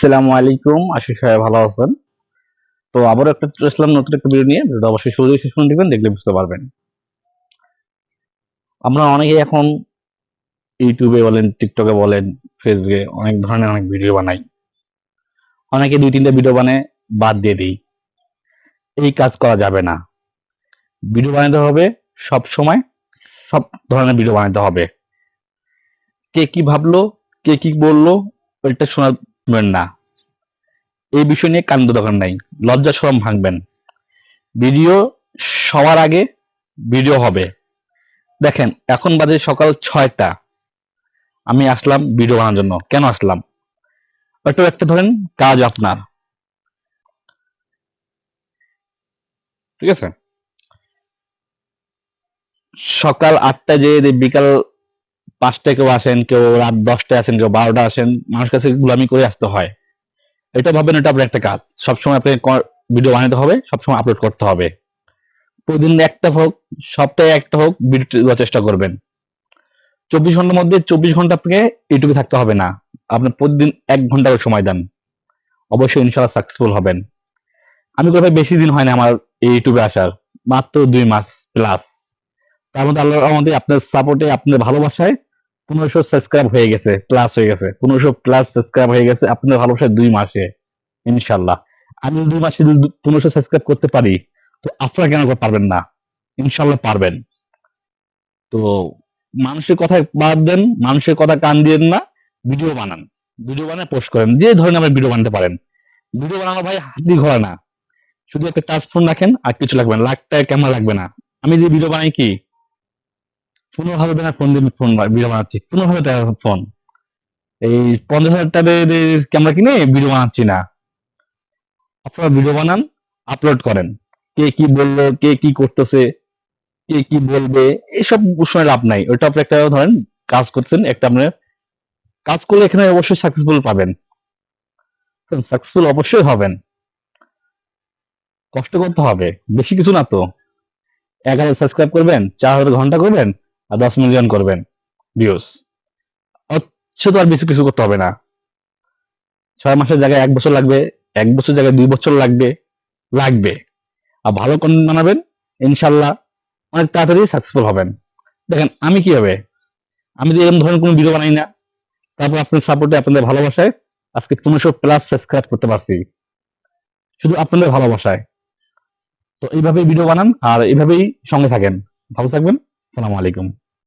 আসসালামু আলাইকুম। আশিস সবাই ভালো আছেন? তো আবারও একটা নতুন একটা ভিডিও নিয়ে। অবশ্যই শেষ দেখবেন, দেখলে বুঝতে পারবেন। আমরা অনেকেই এখন ইউটিউবে বলেন, টিকটকে বলেন, ফেসবুকে অনেক ধরনের অনেক ভিডিও বানাই। অনেকে দুই তিনটা ভিডিও বানায়, বাদ দিয়ে দিই। এই কাজ করা যাবে না। ভিডিও বানাতে হবে সব সময়, সব ধরনের ভিডিও বানাতে হবে। কে কি ভাবলো, কে কি বলল, ওইটা শোনাবেন না। এই বিষয় নিয়ে কান্দ দরকার নাই। লজ্জা শরম ভাঙবেন। ভিডিও সবার আগে ভিডিও হবে। দেখেন, এখন বাজে সকাল ছয়টা। আমি আসলাম ভিডিও বানানোর জন্য। কেন আসলাম? ওটা একটা ধরেন, কাজ আপনার। ঠিক আছে? সকাল আটটায় যে যে বিকাল পাঁচটায় কেউ আসেন, কেউ রাত দশটায় আসেন, কেউ বারোটা আসেন, মানুষের কাছে গুলামি করে আসতে হয়। এটা ভাবেন এটা আপনার একটা কাজ। সবসময় আপনাকে ভিডিও বানাতে হবে, সবসময় আপলোড করতে হবে। প্রতিদিন একটা হোক, সপ্তাহে একটা হোক ভিডিও চেষ্টা করবেন। চব্বিশ ঘণ্টার মধ্যে চব্বিশ ঘণ্টা আপনাকে ইউটিউবে থাকতে হবে না। আপনার প্রতিদিন এক ঘণ্টা সময় দেন। অবশ্যই ইনশাল্লাহ সাকসেসফুল হবেন। আমি কোথায় বেশি দিন হয় না আমার এই ইউটিউবে আসার। মাত্র দুই মাস প্লাস তার মধ্যে আল্লাহ আমাদের আপনার সাপোর্টে আপনার ভালোবাসায় পনেরোশো সাবস্ক্রাইব হয়ে গেছে প্লাস হয়ে গেছে। পনেরোশো প্লাস সাবস্ক্রাইব হয়ে গেছে, আপনার ভালোবাসায় দুই মাসে ইনশাল্লাহ আমি দুই মাসে পনেরোশো সাবস্ক্রাইব করতে পারি, তো আপনারা কেন পারবেন না? ইনশাল্লাহ পারবেন। তো মানুষের কথা বাদ দেন, মানুষের কথা কান দিয়েন না ভিডিও বানান। ভিডিও বানায় পোস্ট করেন। যে ধরনের আপনি ভিডিও বানাতে পারেন। ভিডিও বানানো ভাই হাতি ঘোরা না। শুধু একটা টাচ ফোন রাখেন, আর কিছু লাগবে না। লাখ টাকা ক্যামেরা লাগবে না। আমি যে ভিডিও বানাই কি? পনেরো হাজার টাকা ফোন দিয়ে ফোন ভিডিও বানাচ্ছি পনেরো হাজার টাকা ফোন এই পঞ্চাশ হাজার টাকা ক্যামেরা কিনে ভিডিও বানাচ্ছি না। আপনারা ভিডিও বানান আপলোড করেন। কে কি বলল, কে কি করতেছে, কে কি বলবে এইসব শুনে লাভ নাই। ওইটা আপনি একটা ধরেন কাজ করছেন, একটা আপনার কাজ করলে এখানে অবশ্যই সাকসেসফুল পাবেন। সাকসেসফুল অবশ্যই হবেন। কষ্ট করতে হবে। বেশি কিছু না তো। হাজার সাবস্ক্রাইব করবেন, চার হাজার ঘণ্টা করবেন আর দশ মিলিয়ন করবেন হচ্ছে তো আর বেশি কিছু করতে হবে না। ছয় মাসের জায়গায় এক বছর লাগবে, এক বছর জায়গায় দুই বছর লাগবে লাগবে। আর ভালো কন্টেন্ট বানাবেন, ইনশাল্লাহ অনেক তাড়াতাড়ি সাকসেসফুল হবেন। দেখেন, আমি কি হবে? আমি তো এরকম ধরনের কোনো ভিডিও বানাই না। তারপর আপনার সাপোর্টে আপনাদের ভালোবাসায় আজকে পনেরোশো প্লাস সাবস্ক্রাইব করতে পারছি। শুধু আপনাদের ভালোবাসায়। তো এইভাবেই ভিডিও বানান, আর এইভাবেই সঙ্গে থাকেন। ভালো থাকবেন। সালাম আলাইকুম।